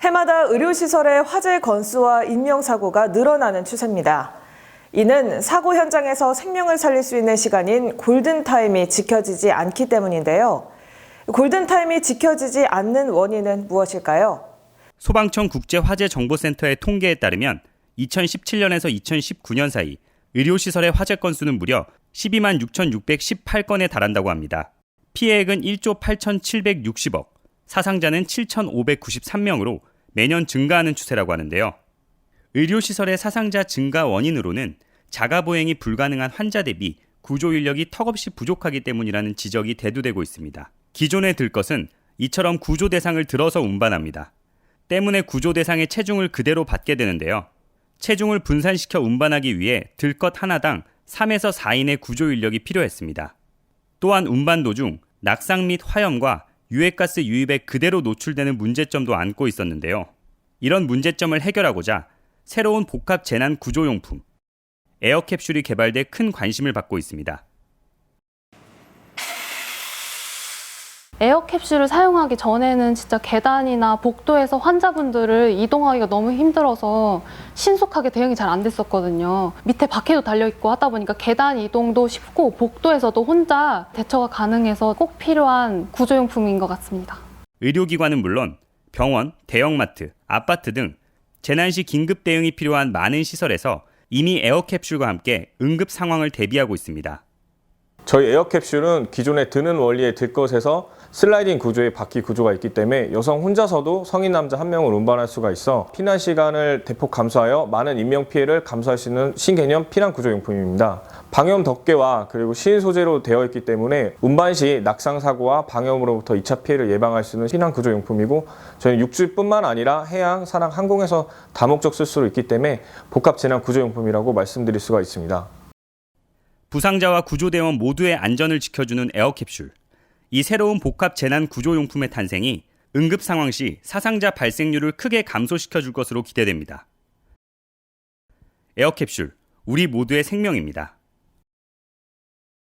해마다 의료시설의 화재 건수와 인명사고가 늘어나는 추세입니다. 이는 사고 현장에서 생명을 살릴 수 있는 시간인 골든타임이 지켜지지 않기 때문인데요. 골든타임이 지켜지지 않는 원인은 무엇일까요? 소방청 국제화재정보센터의 통계에 따르면 2017년에서 2019년 사이 의료시설의 화재 건수는 무려 12만 6,618건에 달한다고 합니다. 피해액은 1조 8,760억, 사상자는 7,593명으로 매년 증가하는 추세라고 하는데요. 의료시설의 사상자 증가 원인으로는 자가보행이 불가능한 환자 대비 구조 인력이 턱없이 부족하기 때문이라는 지적이 대두되고 있습니다. 기존에 들 것은 이처럼 구조 대상을 들어서 운반합니다. 때문에 구조 대상의 체중을 그대로 받게 되는데요. 체중을 분산시켜 운반하기 위해 들것 하나당 3에서 4인의 구조 인력이 필요했습니다. 또한 운반 도중 낙상 및 화염과 유해가스 유입에 그대로 노출되는 문제점도 안고 있었는데요. 이런 문제점을 해결하고자 새로운 복합 재난 구조용품 에어캡슐이 개발돼 큰 관심을 받고 있습니다. 에어캡슐을 사용하기 전에는 진짜 계단이나 복도에서 환자분들을 이동하기가 너무 힘들어서 신속하게 대응이 잘 안 됐었거든요. 밑에 바퀴도 달려있고 하다 보니까 계단 이동도 쉽고 복도에서도 혼자 대처가 가능해서 꼭 필요한 구조용품인 것 같습니다. 의료기관은 물론 병원, 대형마트, 아파트 등 재난 시 긴급 대응이 필요한 많은 시설에서 이미 에어캡슐과 함께 응급 상황을 대비하고 있습니다. 저희 에어캡슐은 기존에 드는 원리의 들 것에서 슬라이딩 구조의 바퀴 구조가 있기 때문에 여성 혼자서도 성인 남자 한 명을 운반할 수가 있어 피난 시간을 대폭 감소하여 많은 인명 피해를 감수할 수 있는 신개념 피난 구조 용품입니다. 방염 덮개와 그리고 신 소재로 되어 있기 때문에 운반 시 낙상 사고와 방염으로부터 2차 피해를 예방할 수 있는 피난 구조 용품이고 저희는 육지뿐만 아니라 해양, 산악, 항공에서 다목적 쓸수 있기 때문에 복합 재난 구조 용품이라고 말씀드릴 수가 있습니다. 부상자와 구조대원 모두의 안전을 지켜주는 에어캡슐. 이 새로운 복합 재난 구조용품의 탄생이 응급 상황 시 사상자 발생률을 크게 감소시켜 줄 것으로 기대됩니다. 에어캡슐, 우리 모두의 생명입니다.